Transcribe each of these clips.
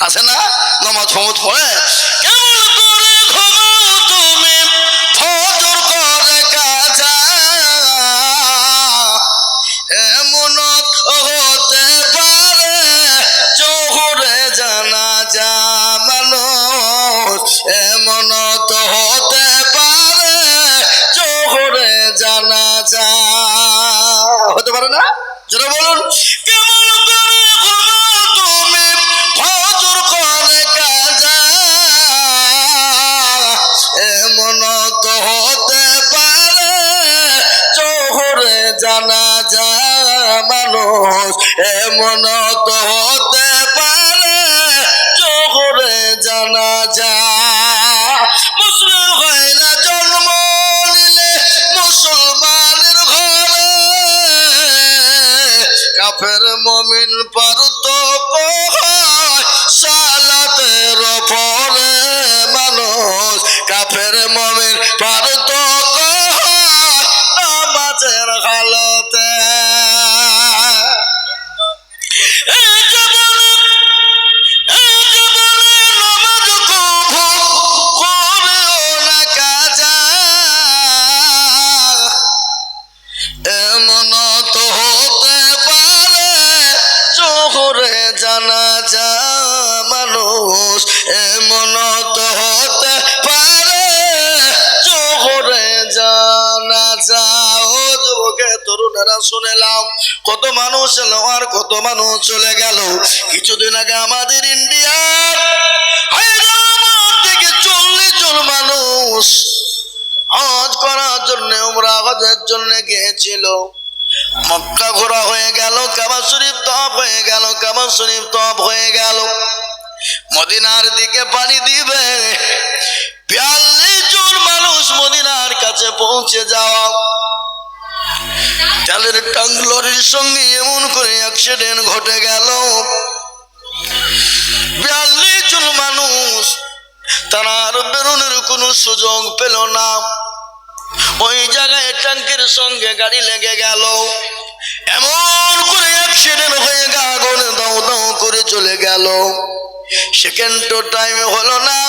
আছে না? নামাজ ফমত পড়ে? মানুষ এমন তো হতে পারে, জোহরে জানা যা। মুসলিম হয় না জন্ম নিলে মুসলমানের ঘরে। কাফের মমিন পারত সালাতের তরুণেরা শুনেলাম কত মানুষ এলো আর কত মানুষ চলে গেল। কিছুদিন আগে আমাদের ইন্ডিয়ার থেকে চল্লিশ জন মানুষ হজ করার জন্য, উমরা জন্য গিয়েছিল। মক্কা ঘোরা হয়ে গেল, কাবা শরীফ তপ হয়ে গেল, কাবা শরীফ তপ হয়ে গেল। মদিনার দিকে পানি দিবে, বিয়াল্লিশ জন মানুষ মদিনার কাছে পৌঁছে যাওয়া। তেলের টাং লরির সঙ্গে এমন করে অ্যাক্সিডেন্ট ঘটে গেল। বিয়াল্লিশ জন মানুষ তারা আর বেরোনোর কোনো সুযোগ পেল না। ওই জায়গায় ট্যাঙ্কের সঙ্গে গাড়ি লেগে গেল। এমন করে অ্যাক্সিডেন্ট হয়ে গা আগুন দাও দাও করে চলে গেল। সেকেন্ড টাইমে হলো না।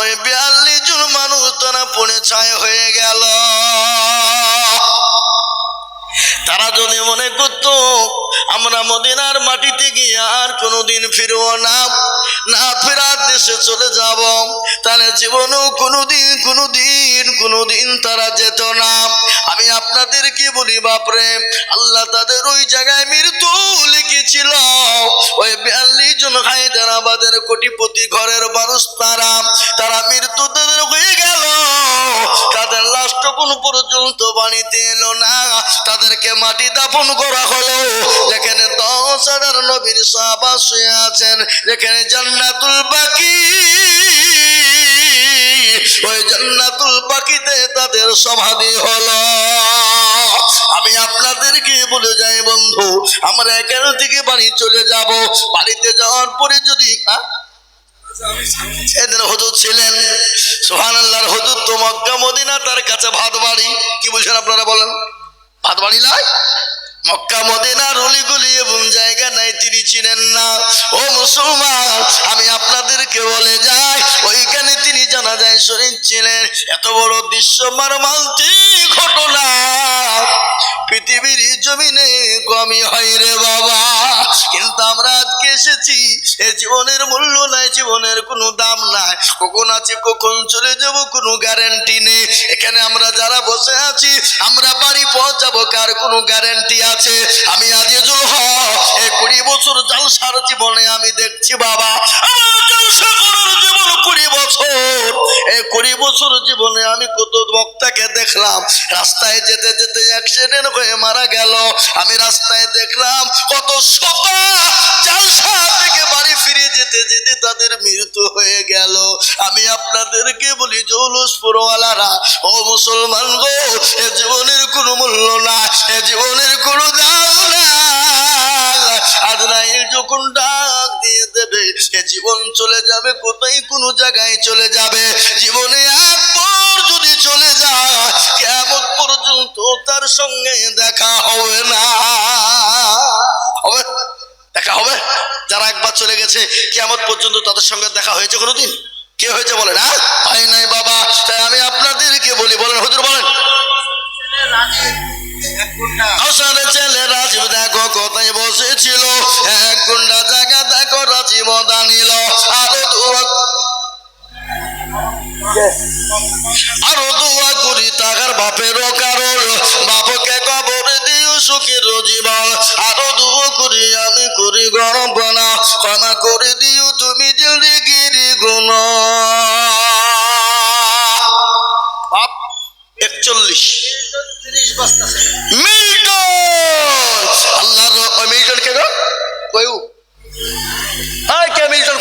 ওই বিয়াল্লিশ জন মানুষ তারা পড়ে ছায় হয়ে গেল। তারা যদি মনে করত আমরা মদিনার মাটিতে গিয়ে আর কোনোদিন ফিরবো না। না ফেরার দেশে চলে যাব। তাহলে জীবনেও কোনোদিন কোনোদিন কোনোদিন তারা যেত না। আমি আপনাদেরকে বলি, বাপরে, আল্লাহ তাদের ওই জায়গায় মৃত্যু লিখেছিল। ওই বিয়াল্লিশ জন হায়দ্রাবাদের কোটিপতি ঘরের মানুষ তারা তারা মৃত্যু তাদের হয়ে গেল। তাদের লাস্ট কোন পর্যন্ত বাড়িতে এলো না। তাদেরকে মাটি দাপন করা হলো। যেখানে দশ হাজার নবীর সাহাবা শুয়ে আছেন। যেখানে জান্নাতুল বাকি। ওই জান্নাতুল বাকিতে তাদের সমাধি হলো। আমি আপনাদেরকে বলে যাই বন্ধু, আমরা এখান থেকে বাড়ি চলে যাব। বাড়িতে যাওয়ার পরে যদি? এদিন হুজুর ছিলেন। সোহান আল্লাহর হুজুর তো মক্কা, মদিনা, তার কাছে ভাত বাড়ি। কি বলছেন আপনারা বলেন? ভাত বাড়ি নয় মক্কা, মদিনার অলিগুলি এবং জায়গা নাই, তিনি চিনেন না। ও মুসলমান, আমি আপনাদেরকে বলে যাই, ওইখানে তিনি জানা যায় শরীর ছিলেন। এত বড় দৃশ্য মারমান্তি ঘটনা। পৃথিবীর জমিনে কমই হয় রে কিন্তু আমরা আজকে এসেছি। এ জীবনের মূল্য নাই, জীবনের কোনো দাম নাই। কখন আছে, কখন চলে যাব, কোনো গ্যারেন্টি নেই। এখানে আমরা যারা বসে আছি, আমরা বাড়ি পৌঁছাবো, কার কোনো গ্যারেন্টি আছে? আমি আজ জুলহ এ কুড়ি বছর জালসার জীবনে আমি দেখছি বাবা। আমার জীবন কুড়ি বছর। কুড়ি বছর জীবনে আমি কত বক্তাকে দেখলাম। রাস্তায় যেতে যেতে অ্যাক্সিডেন্ট হয়ে মারা গেল। আমি রাস্তায় দেখলাম কত শত জালসা থেকে বাড়ি ফিরে যেতে যেতে তাদের মৃত্যু হয়ে গেল। আমি আপনাদেরকে বলি জৌলুস পুরওয়ালারা ও মুসলমান গো, এ জীবনের কোনো মূল্য না এ জীবনের কোনো দাম না আজরাইল যখন ডাক দিয়ে দেবে, এ জীবন চলে যাবে, কোথায় কোনো জায়গায় চলে যাবে? জীবনে একবার যদি চলে যায়, কেমন পর্যন্ত তার সঙ্গে দেখা হবে না? হবে দেখা হবে? যারা একবার চলে গেছে কেমন পর্যন্ত তাদের সঙ্গে দেখা হয়েছে কোনোদিন? কে হয়েছে বলেন হ্যাঁ? হয় নাই বাবা। তাই আমি আপনাদেরকে বলি, বলেন, হুজুর বলেন। আসারে ছেলে রাজীব দেখো কোথায় বসেছিল। এক গুন্ডা জায়গা দেখো রাজীব দানিল। আরও আরও দুয়া করি তাহার বাপেরও কারণ বাপকে কবর সুখের জীবন আরও দুয়া করি, আমি করি গরম বানা ক্ষমা করে দিও তুমি জিন্দিগিরি গুণ। বাপ, একচল্লিশ।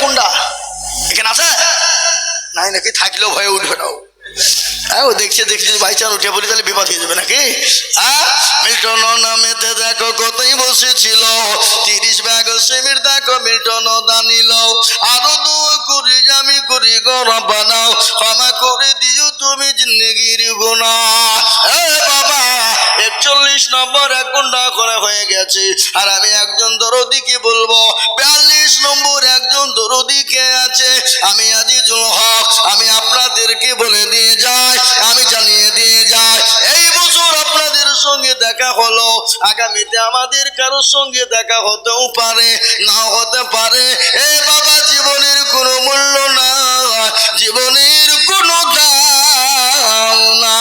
কোনটা? এখানে আছে? নাই নাকি, থাকলেও ভয়ে উঠবে না। হ্যাঁ ও দেখছে দেখছে বাই চান উঠে পড়ি, তাহলে বিপদ হয়ে যাবে নাকি? হ্যাঁ? মিল্টন নামেতে দেখো কতই বসেছিল। তিরিশ ব্যাগ সিমির দেখো মিল্টন দানিল। আরও দু করি আমি করি গরম বানাও। ক্ষমা করে দিও তুমি জিন্দগির গুণা। এ বাবা, একচল্লিশ নম্বর এক ঘণ্টা করে হয়ে গেছে। আর আমি একজন দরদিকে বলব? বিয়াল্লিশ নম্বর একজন দরদিকে আছে? আমি আজিজুল হক, আমি আপনাদেরকে বলে দিয়ে যাই। সঙ্গে দেখা হলো। আগামীতে আমাদের কারোর সঙ্গে দেখা হতেও পারে না হতে পারে। এ বাবা, জীবনের কোনো মূল্য না জীবনের কোনো দাম না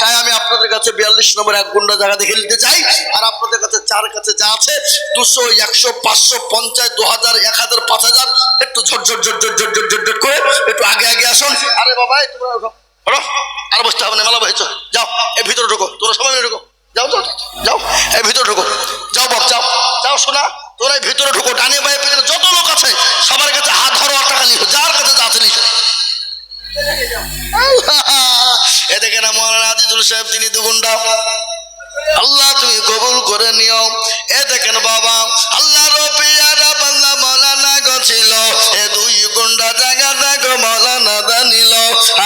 তাই আমি আপনাদের কাছে বিয়াল্লিশ নম্বর এক গুন্ডা জায়গা দেখে নিতে চাই, আর আপনাদের কাছে চার কাছে যা আছে, দুশো, একশো, পাঁচশো, পঞ্চাশ, দু হাজার, এক হাজার, পাঁচ হাজার, একটু ঝট ঝট ঝট ঝট ঝট ঝট ঝট করে, একটু আগে আগে আসুন। আরে বাবা তোমরা আর বসতে হবে না, মেলা বসেছ। যাও, এর ভিতরে ঢুকো তোরা সবাই মিলে ঢুকো। যাও যাও যাও এ ভিতরে ঢুকো। যাও বাপ, যাও যাও শোনা তোরা ভিতরে ঢুকো, ডানে বাইরে পেছনে যত লোক আছে, সবার কাছে হাত ধরো, আর টাকা লিখো, যার কাছে যা আছে লিখো। এ দেখে না মহারাজ আজিজুল সাহেব তিনি দুগুন্ডা আল্লাহ তুমি কবুল করে নিও। এ দেখেন বাবা, আল্লাহ রবিয়ারা বান্দা মৌলানা গছিল এ দুই গুন্ডা জায়গা দেখো মৌলানা দানিল।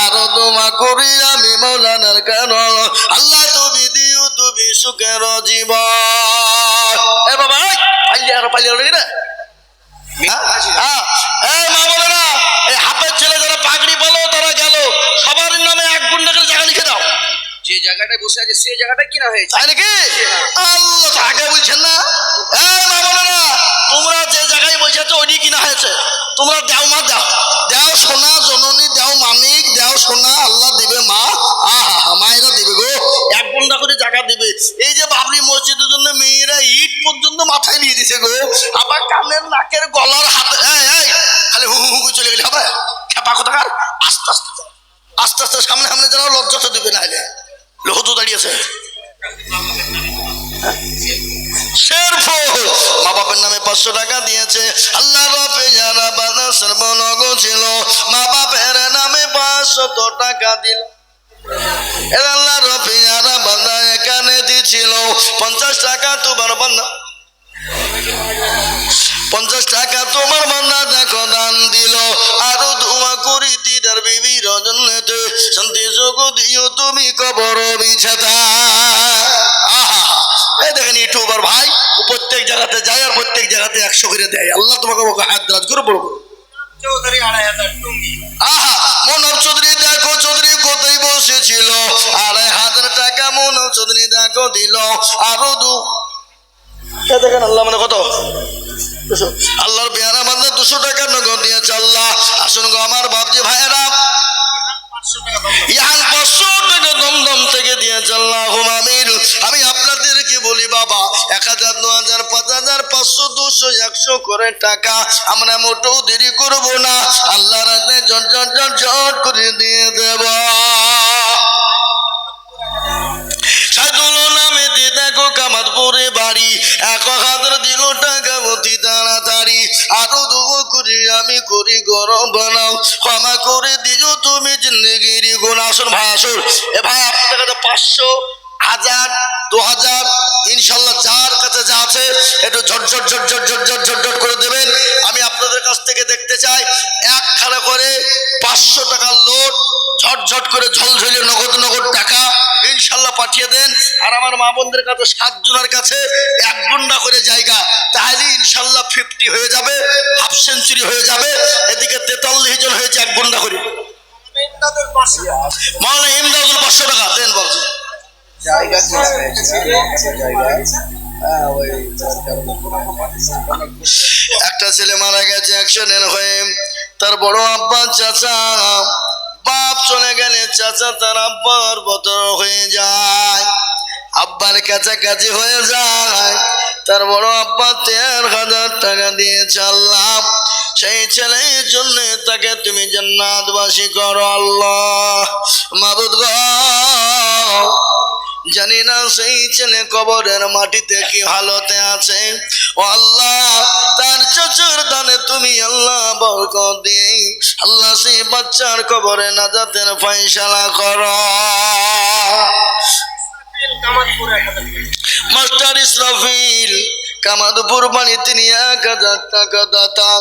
আরও তোমা করি আমি মৌলানার কারণ আল্লাহ তুমি দিও, তুমি সুখের জীবন। এ বাবা পাইলি আর পাইলি আর রে হ্যাঁ এই মা বলে না এই হাফের ছেলে যারা পাগড়ি বলো তারা গেল সবার নামে এক গুন্ডা করে জায়গা লিখে দাও যে জায়গাটায় বসে আছে, সেই জায়গাটা কিনা হয়েছে। তাই নাকি? আল্লাহ আগে বলছেন না? তোমরা যে জায়গায় বসে আছো ওইটি কিনা হয়েছে। তোমরা দাও মা, দাও। দাও সোনা জননী, দাও মানিক, দাও সোনা, আল্লাহ দিবে মা। আহা মায়েরা দিবে গো। এক গুন্ডা করে জায়গা দিবে। এই যে বাবরি মসজিদের জন্য মেয়েরা ইট পর্যন্ত মাথায় নিয়ে দিছে গো। আবার কানের নাকের গলার হাতে এই এই খালি হু হু চলে গেলে হবে? খেপা কোথাকার? আস্তে আস্তে। আস্তে আস্তে, সামনে সামনে যেন লজ্জা তো দিবে না হলে লোহতো দাঁড়িয়েছে মা বাপের নামে পাঁচশো টাকা দিয়েছে। আল্লাহ রবে যারা বাধা সর্বনগ ছিল মা বাপের নামে পাঁচশত টাকা দিল। আল্লাহ রবে যারা এখানে দিছিল। পঞ্চাশ টাকা তোমার বান্ধা পঞ্চাশ টাকা তোমার বান্দা দেখো দান দিল। আরও ধোয়া করি দিদার বিবি রজনীতে। শান্তি যোগ দিও তুমি কবর বিছাতা। এই দেখেন ইউটিউবার ভাই প্রত্যেক জায়গাতে যায় আর প্রত্যেক জায়গাতে একশো করে দেয়। আল্লাহ তোমাকে আমাকে হাত দ্রাজ করে বলব চৌধুরী আড়াই হাজার টুঙ্গি। আহা। মনব চৌধুরী দেখো চৌধুরী কোথায় বসেছিল? আড়াই হাজার টাকা মনব চৌধুরী দেখো দিল। আরও দু দেখেন আল্লাহ মানে কত? আল্লাহর পেয়ারা বান্ধে দুশো টাকা নগদ দিয়েছে আল্লাহ। আসুন গো আমার বাপজি ভাইয়েরা। ইহান পাঁচশো টাকা দমদম থেকে দিয়েছে আল্লাহ আমিন। আমি আপনাদেরকে বলি বাবা, এক হাজার, দু হাজার, পাঁচ হাজার, পাঁচশো, দুশো, একশো করে টাকা আমরা মোটেও দেরি করব না। আল্লাহ রাতে ঝট ঝট ঝট ঝট করে দিয়ে দেব। কামার বাড়ি। এক হাজার দিল টাকা মতি তাড়াতাড়ি। আরও দুবো করি আমি করি গরম বানাও। ক্ষমা করে দিও তুমি জিন্দগিরি গুণ। আসুন ভাই, আসুন। এ ভাই, আপনার কাছে পাঁচশো, হাজার, দু হাজার, ইনশাল্লাহ যার কাছে যা আছে, একটু ঝটঝট ঝটঝট ঝটঝট ঝটঝট করে দেবেন। আমি আপনাদের কাছ থেকে দেখতে চাই এক খানা করে পাঁচশো টাকার লোড ঝটঝট করে ঝলঝলে নগদ নগদ টাকা। ইনশাল্লাহ পাঠিয়ে দেন। আর আমার মা বোনদের কাছে, সাতজনের কাছে এক গুন্ডা করে জায়গা। তাহলে ইনশাল্লাহ ফিফটি হয়ে যাবে হাফ সেঞ্চুরি হয়ে যাবে। এদিকে তেতাল্লিশ জন হয়েছে এক গুন্ডা করে। মাওলানা ইমদাদুল পাঁচশো টাকা, দেন বাবু একটা ছেলে মারা গেছে অ্যাক্সিডেন্ট হয়ে। তার বড় আব্বা, চাচা বাপ চলে গেলে চাচা তার আব্বার বতর হয়ে যায়। আব্বার কাছাকাছি হয়ে যায়। তার বড় আব্বা তের হাজার টাকা দিয়ে চাললাম সেই ছেলের জন্য তাকে তুমি জান্নাতবাসী করো আল্লাহ। মাবুদ জানি না সেই ছেলে কবরের মাটিতে কি হালতে আছে। ও আল্লাহ, তার চচুর দানে তুমি আল্লাহ বরকত দিয়ে আল্লাহ সেই বাচ্চার কবরে নাজাতের ফয়সালা কর। কামাতপুর এক হাজার মাস্টার ইসরাফিল, কামাদপুর বাণী তিনি এক হাজার টাকা দাতা।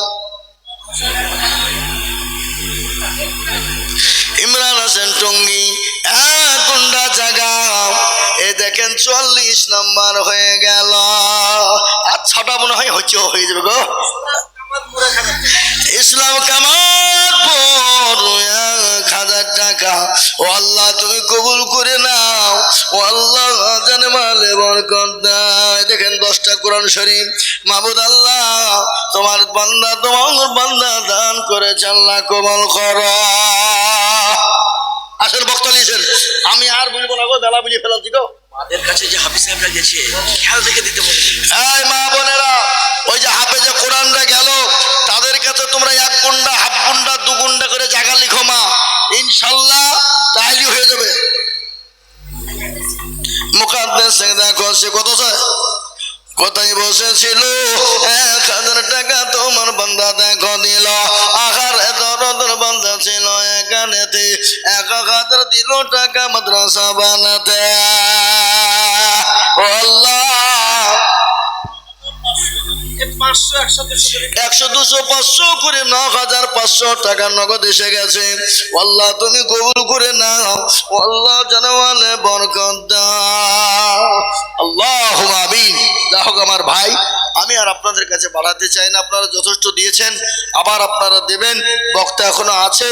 ইমরান হোসেন টঙ্গি দেখেন চল্লিশ নাম্বার হয়ে গেল। আর ছটা মনে হয় হচ্ছে হয়ে যাবে গো। ইসলাম কামার পর হাজার টাকা। ও আল্লাহ, তুমি কবুল করে নাও। ও আল্লাহ, জানে মালে বরকত দেয়। দেখেন দশটা কোরআন শরীফ। মাহবুদ আল্লাহ, তোমার বান্দা তোমার বান্দা দান করেছে, আল্লাহ কবল কর। আসেন বক্তা নিয়েছেন। আমি আর বলব না গো বেলা বুঝে ফেলাচ্ছি গো। মাদের কাছে যে হাফিজ সাহেবরা গেছে, খেয়াল রেখে দিতে বলে এই মা বোনেরা, ওই যে হাফেজে কোরআনটা গেল, তাদের কাছে তোমরা এক গুন্ডা হাফ গুন্ডা দু গুন্ডা করে জায়গা লিখো মা। ইনশাল্লাহ তাইলি হয়ে যাবে। মুখাদ্দেশ দেখো, সে কত চায়? কোথায় বসেছিল? এক হাজার টাকা তোমার বান্দা দেখো দিল। আহার হাজার দিল টাকা মাদ্রাসা বানাতে। একশো দুশো পাঁচশো করে ন হাজার পাঁচশো টাকা নগদ এসে গেছে। আল্লাহ তুমি কবুল করে নাও। আল্লাহ জানওয়ালে বরকত দাও। আল্লাহ আমিন। যা হোক আমার ভাই আমি আর আপনাদের কাছে বাড়াতে চাই না আপনারা যথেষ্ট দিয়েছেন আবার আপনারা দেবেন বক্তা এখনও আছে।